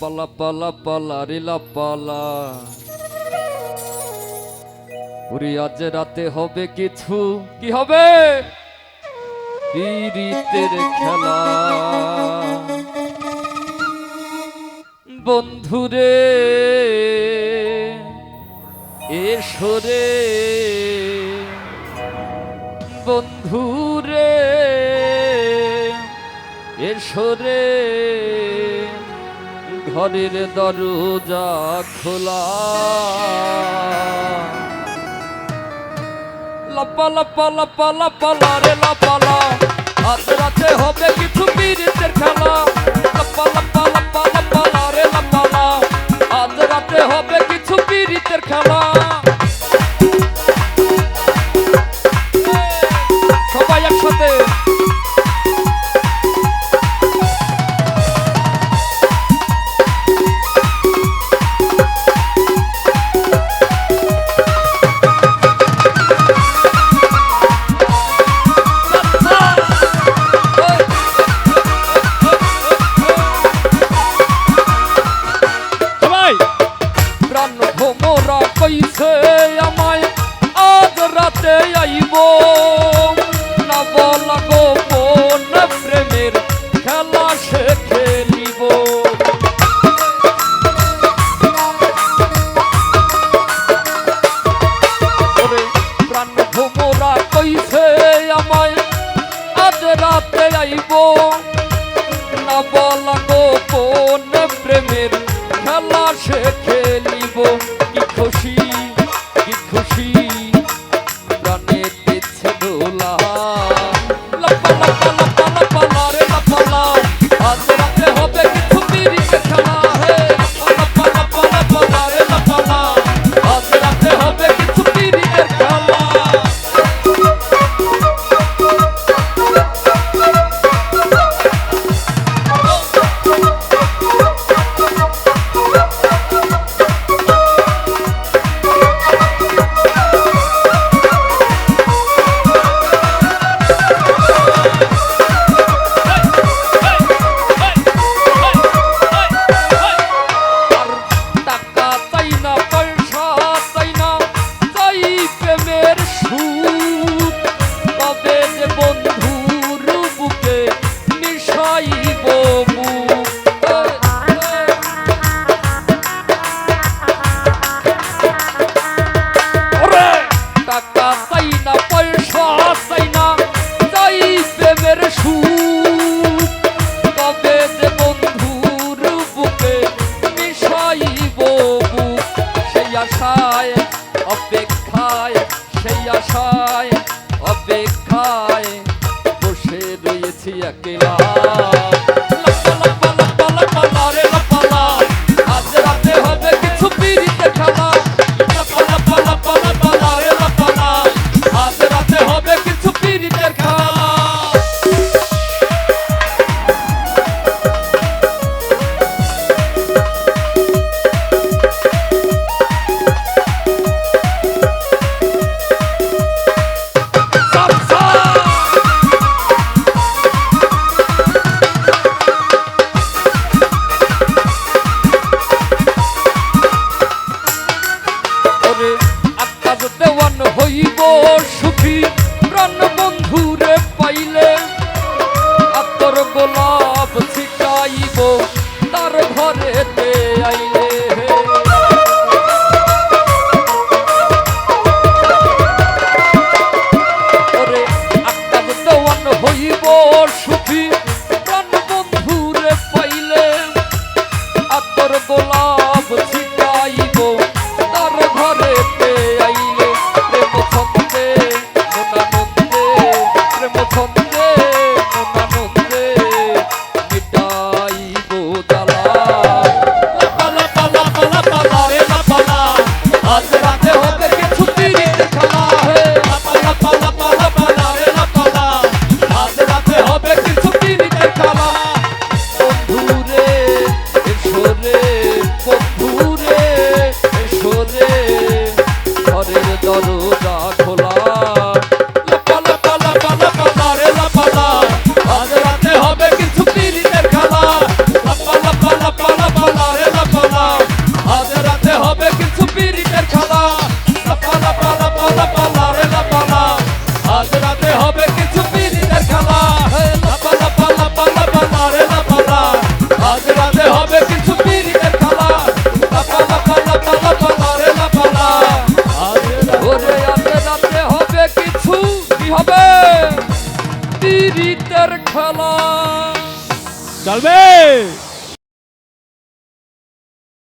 পালা পালা পালা রিলা পালা। উরি আজ রাতে হবে কিছু। কি হবে? পীড়িতের খেলা। বন্ধুরে এসরে বন্ধুরে এসরে ঘরের দরজা খোলা। লপ লপ লপ লপ লপ লপ লপ লপ গোপন প্রেমের খেলা সে খেলিব? কি খুশি কি খুশি? প্রাণে দোলা। লাপা লাপা আশায় অপেক্ষায় বসে রয়েছি একলা লম্বা লম্বা লম্বা হইব সুখী প্রাণ বন্ধুরে পাইলে আতর গোলাপ ছিটাইব। তরু খেলা। চলবে।